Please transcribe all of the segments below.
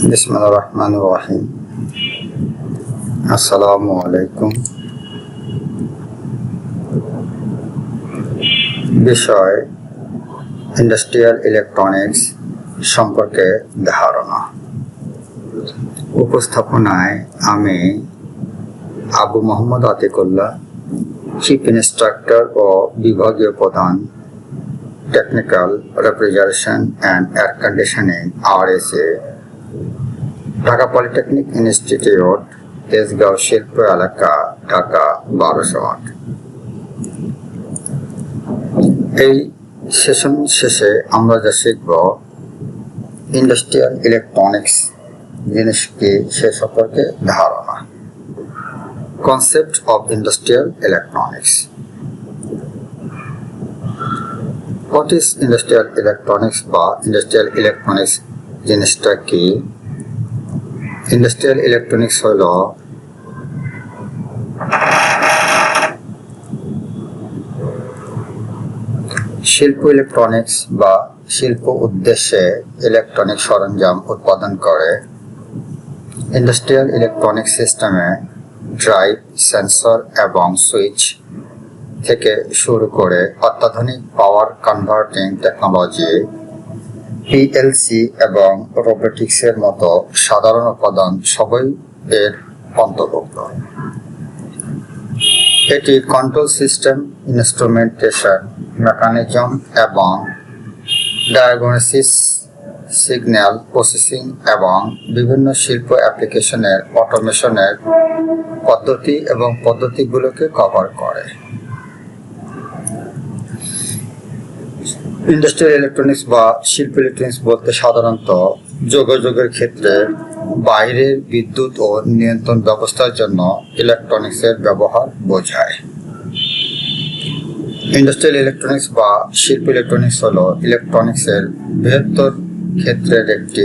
রহমান রহিম আসসালামু আলাইকুম বিষয় ইন্ডাস্ট্রিয়াল ইলেকট্রনিক্স সম্পর্কে ধারণা। উপস্থাপনায় আমি আবু মোহাম্মদ আতিকুল্লাহ চিফ ইনস্ট্রাক্টর ও বিভাগীয় প্রধান technical refrigeration and air conditioning RSA Dhaka polytechnic institute, Tejgaon শিল্প এলাকা, ঢাকা বারোশো আট। এই সেশন শেষে আমরা যা শিখব, ইন্ডাস্ট্রিয়াল ইলেকট্রনিক্স জিনিস কি সে সম্পর্কে ধারণা। Concept of industrial electronics. What is industrial electronics বা ইন্ডাস্ট্রিয়াল ইলেকট্রনিক্স জিনিসটা কি? ইন্ডাস্ট্রিয়াল ইলেকট্রনিক্স হল শিল্প ইলেকট্রনিক্স বা শিল্প উদ্দেশ্যে ইলেকট্রনিক সরঞ্জাম উৎপাদন করে। ইন্ডাস্ট্রিয়াল ইলেকট্রনিক সিস্টেমে ড্রাইভ সেন্সর এবং সুইচ থেকে শুরু করে অত্যাধুনিক পাওয়ার কনভার্টিং টেকনোলজি পিএলসি এবং রোবোটিক্সের মতো সাধারণ উপাদান সবই এর অন্তর্ভুক্ত। এটি কন্ট্রোল সিস্টেম ইনস্ট্রুমেন্টেশন মেকানিজম এবং ডায়াগনোসিস সিগন্যাল প্রসেসিং এবং বিভিন্ন শিল্প অ্যাপ্লিকেশনের অটোমেশনের পদ্ধতি এবং পদ্ধতিগুলোকে কভার করে। ইন্ডাস্ট্রিয়াল ইলেকট্রনিক্স বা শিল্প ইলেকট্রনিক্স বলতে সাধারণত যোগাযোগের ক্ষেত্রে বাইরের বিদ্যুৎ ও নিয়ন্ত্রণ ব্যবস্থার জন্য ইলেকট্রনিক্সের ব্যবহার বোঝায়। ইন্ডাস্ট্রিয়াল ইলেকট্রনিক্স বা শিল্প ইলেকট্রনিক্স হল ইলেকট্রনিক্সের বৃহত্তর ক্ষেত্রের একটি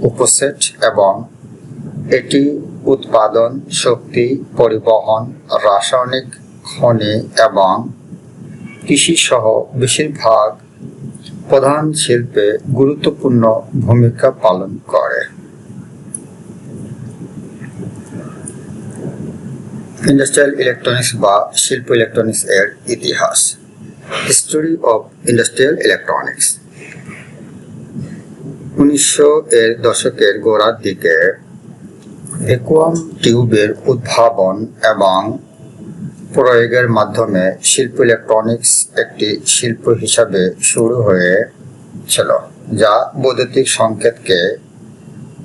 উপসেট এবং এটি উৎপাদন, শক্তি, পরিবহন, রাসায়নিক খনি এবং কৃষি সহ বেশিরভাগ প্রধান শিল্পে গুরুত্বপূর্ণ ভূমিকা পালন করে। ইন্ডাস্ট্রিয়াল ইলেকট্রনিক্স বা শিল্প ইলেকট্রনিক্স এর ইতিহাস। হিস্টোরি অফ ইন্ডাস্ট্রিয়াল ইলেকট্রনিক্স উনিশশো এর দশকের গোড়ার দিকে ভ্যাকুয়াম টিউবের উদ্ভাবন এবং প্রয়োগের মাধ্যমে শিল্প ইলেকট্রনিক্স একটি শিল্প হিসাবে শুরু হয়েছিল, যা বৈদ্যুতিক সংকেতকে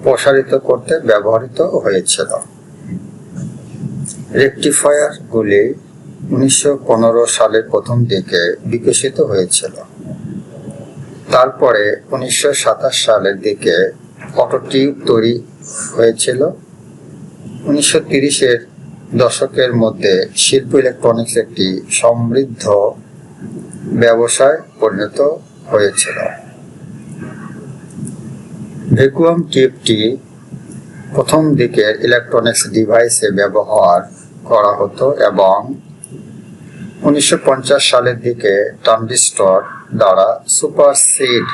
প্রসারিত করতে ব্যবহৃত হয়েছিল। রেকটিফায়ারগুলি উনিশশো সালের প্রথম দিকে বিকশিত হয়েছিল। তারপরে উনিশশো সাতাশ সালের দিকে অটোটিউব তৈরি হয়েছিল। উনিশশো তিরিশের দশকের মধ্যে শিল্প ইলেকট্রনিক্স একটি সমৃদ্ধ ব্যবসায় পরিণত হয়েছিল। ভ্যাকুয়াম টিউবটি প্রথম দিকের ইলেকট্রনিক্স ডিভাইসে ব্যবহার করা হতো এবং উনিশশো পঞ্চাশ সালের দিকে ট্রানজিস্টর দ্বারা সুপার সিড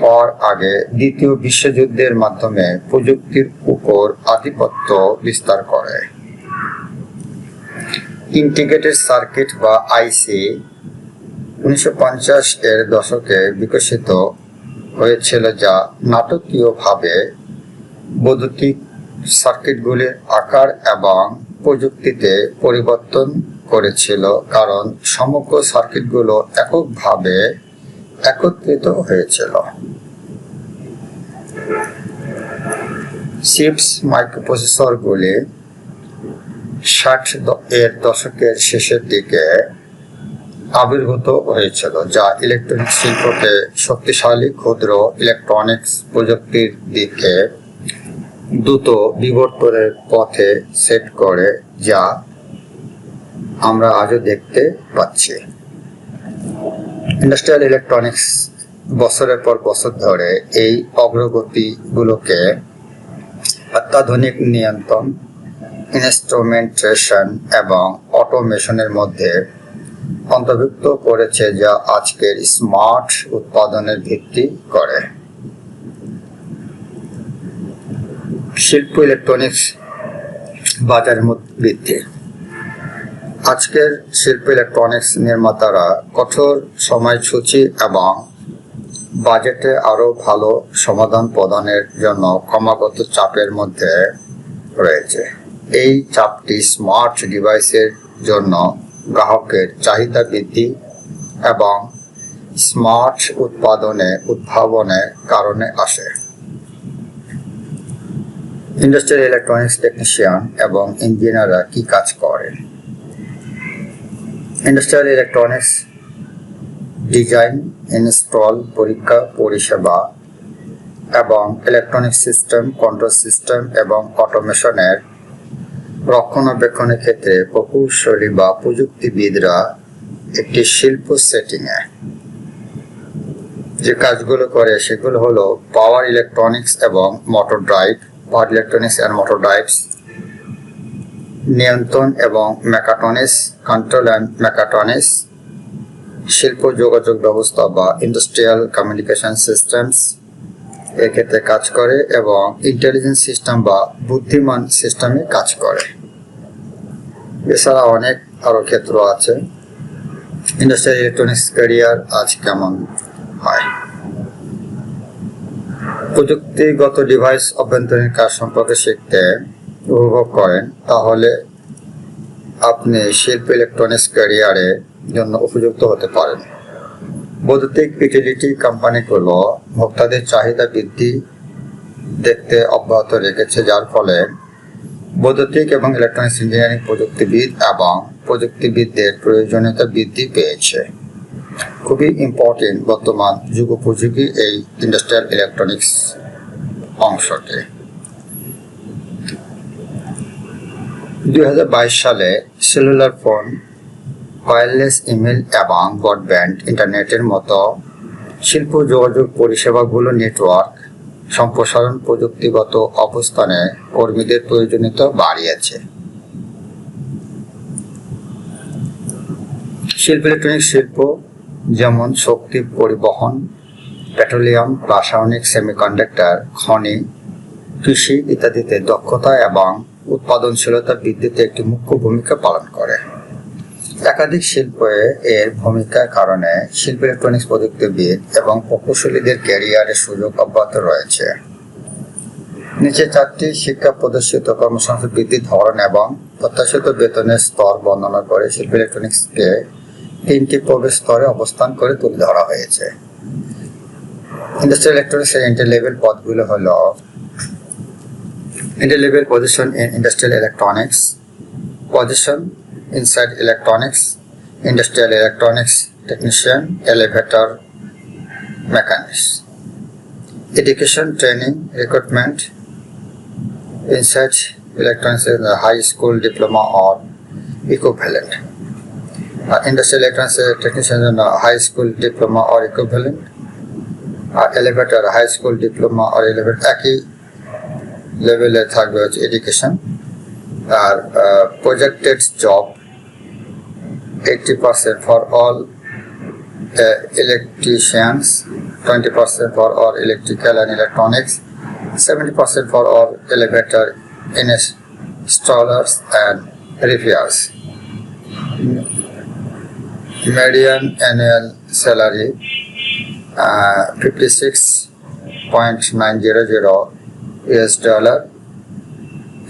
হওয়ার আগে দ্বিতীয় বিশ্বযুদ্ধের মাধ্যমে প্রযুক্তির উপর আধিপত্য বিস্তার করে। ইন্টিগ্রেটেড সার্কিট বা আইসি উনিশশো পঞ্চাশ এর দশকে বিকশিত হয়েছিল যা নাটকীয়ভাবে বৈদ্যুতিক সার্কিটগুলির আকার এবং প্রযুক্তিতে পরিবর্তন করেছিল কারণ সমগ্র সার্কিটগুলো এককভাবে একত্রিত হয়েছিল। চিপস মাইক্রোপ্রসেসরগুলি ষাট এর দশকের শেষের দিকে আবির্ভূত হয়েছিল, যা ইলেকট্রনিক শিল্পকে শক্তিশালী ক্ষুদ্র ইলেকট্রনিক্স প্রযুক্তির দিকে দ্রুত বিবর্তনের পথে সেট করে, যা আমরা আজও দেখতে পাচ্ছি। ইন্ডাস্ট্রিয়াল ইলেকট্রনিক্স বছরের পর বছর ধরে এই অগ্রগতিগুলোকে অত্যাধুনিক নিয়ন্ত্রণ ইনস্ট্রুমেন্টেশন এবং অটোমেশনের মধ্যে অন্তর্ভুক্ত করেছে যা আজকের স্মার্ট উৎপাদনের ভিত্তি করে। শিল্প ইলেকট্রনিক্স বাজার বৃদ্ধি আজকের শিল্প ইলেকট্রনিক্স নির্মাতারা কঠোর সময়সূচি এবং বাজেটে আরও ভালো সমাধান প্রদানের জন্য ক্রমাগত চাপের মধ্যে রয়েছে। এই চাপটি স্মার্ট ডিভাইসের জন্য গ্রাহকের চাহিদা বৃদ্ধি এবং স্মার্ট উৎপাদনে উদ্ভাবনের কারণে আসে। ইন্ডাস্ট্রিয়াল ইলেকট্রনিক্স টেকনিশিয়ান এবং ইঞ্জিনিয়াররা কি কাজ করেন? ইন্ডাস্ট্রিয়াল ইলেকট্রনিক্স ডিজাইন ইনস্টল পরীক্ষা, পরিষেবা এবং ইলেকট্রনিক সিস্টেম কন্ট্রোল সিস্টেম এবং অটোমেশনের রক্ষণাবেক্ষণের ক্ষেত্রে প্রকৌশলী বা প্রযুক্তিবিদরা একটি শিল্প সেটিংয়ে যে কাজগুলো করে সেগুলো হলো পাওয়ার ইলেকট্রনিক্স এবং motor drive power electronics and motor drives নিয়ন্ত্রণ এবং মেকাট্রনিক্স কন্ট্রোল অ্যান্ড মেকাট্রনিক্স শিল্প যোগাযোগ ব্যবস্থা বা ইন্ডাস্ট্রিয়াল কমিউনিকেশন সিস্টেমস এক্ষেত্রে কাজ করে এবং ইন্টেলিজেন্স সিস্টেম বা বুদ্ধিমান সিস্টেমে কাজ করে। এছাড়া অনেক আরও ক্ষেত্র আছে। ইন্ডাস্ট্রিয়াল ইলেকট্রনিক্স ক্যারিয়ার আজ কেমন হয়? প্রযুক্তিগত ডিভাইস অভ্যন্তরীণ কাজ সম্পর্কে শিখতে উপভোগ করেন, তাহলে আপনি শিল্প ইলেকট্রনিক্স ক্যারিয়ারের জন্য উপযুক্ত হতে পারেন। বৈদ্যুতিক ইউটিলিটি কোম্পানিগুলো ভোক্তাদের চাহিদা বৃদ্ধি দেখতে অব্যাহত রেখেছে, যার ফলে বৈদ্যুতিক এবং ইলেকট্রনিক্স ইঞ্জিনিয়ারিং প্রযুক্তিবিদ এবং প্রযুক্তিবিদদের প্রয়োজনীয়তা বৃদ্ধি পেয়েছে। খুবই ইম্পর্টেন্ট বর্তমান যুগোপযোগী এই ইন্ডাস্ট্রিয়াল ইলেকট্রনিক্স অংশটি। দুই হাজার বাইশ সালে সেলুলার ফোন ওয়্যারলেস ইমেল এবং ব্রডব্যান্ড ইন্টারনেটের মতো শিল্প, যোগাযোগ পরিষেবাগুলো নেটওয়ার্ক সম্প্রসারণ প্রযুক্তিগত অবস্থানে কর্মীদের প্রয়োজনীয়তা বাড়িয়েছে। শিল্প ইলেকট্রনিক শিল্প যেমন শক্তি পরিবহন পেট্রোলিয়াম রাসায়নিক সেমিকন্ডাক্টর খনি, কৃষি ইত্যাদিতে দক্ষতা এবং উৎপাদনশীলতা বৃদ্ধিতে একটি মুখ্য ভূমিকা পালন করে। একাধিক শিল্পে এর ভূমিকার কারণে শিল্প ইলেকট্রনিক্স প্রযুক্তিবিদ এবং প্রকৌশলীদের ক্যারিয়ারের সুযোগ অব্যাহত রয়েছে। নিচে চারটি শিক্ষা প্রদর্শিত কর্মসংস্থান বৃদ্ধির ধরন এবং প্রত্যাশিত বেতনের স্তর বর্ণনা করে শিল্প ইলেকট্রনিক্সকে তিনটি প্রবেশ স্তরে অবস্থান করে তুলে ধরা হয়েছে। ইন্ডাস্ট্রিয়াল ইলেকট্রনিক্স এর ইন্টার লেভেল পদগুলো হলো inter level position in industrial electronics position inside electronics, industrial electronics technician, elevator mechanics. Education, training, recruitment, inside electronics in the high school diploma or equivalent. Uh, industrial electronics uh, technician in a high school diploma or equivalent. Uh, elevator, high school diploma or elevator, লেভেলে থাকবে হচ্ছে education R projected job eighty percent for all electricians, twenty percent for all electrical and electronics, seventy percent for all elevator installers and repairs. Median annual salary zero zero US dollar.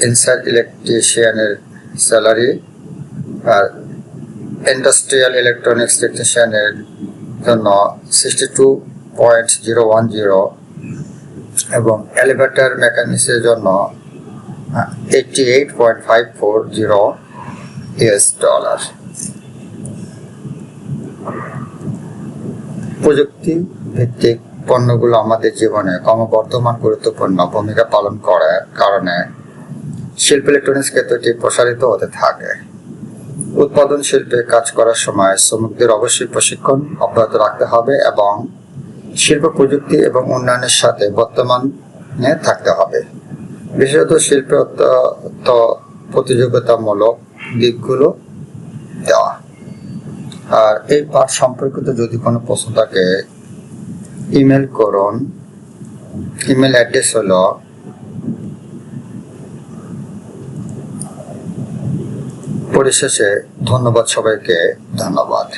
Inside electrician salary আর industrial electronics টেকনিশিয়ানের জন্য sixty two point zero one zero এবং elevator মেকানিক্সের জন্য eighty eight point five four zero US dollar প্রযুক্তি ভিত্তিক পণ্যগুলো আমাদের জীবনে ক্রমবর্ধমান গুরুত্বপূর্ণ ভূমিকা পালন করার কারণে শিল্প ইলেকট্রনিক্স ক্ষেত্রটি প্রসারিত হতে থাকে। উৎপাদন শিল্পে কাজ করার সময় শ্রমিকদের অবশ্যই প্রশিক্ষণ অব্যাহত রাখতে হবে এবং শিল্প প্রযুক্তি এবং উন্নয়নের সাথে বর্তমানে থাকতে হবে। বিশেষত শিল্পে প্রতিযোগিতামূলক দিকগুলো দেওয়া। আর এই পাঠ সম্পর্কিত যদি কোনো প্রশ্ন থাকে ইমেল করুন। ইমেল অ্যাড্রেস হলো পরিশেষে ধন্যবাদ সবাইকে ধন্যবাদ।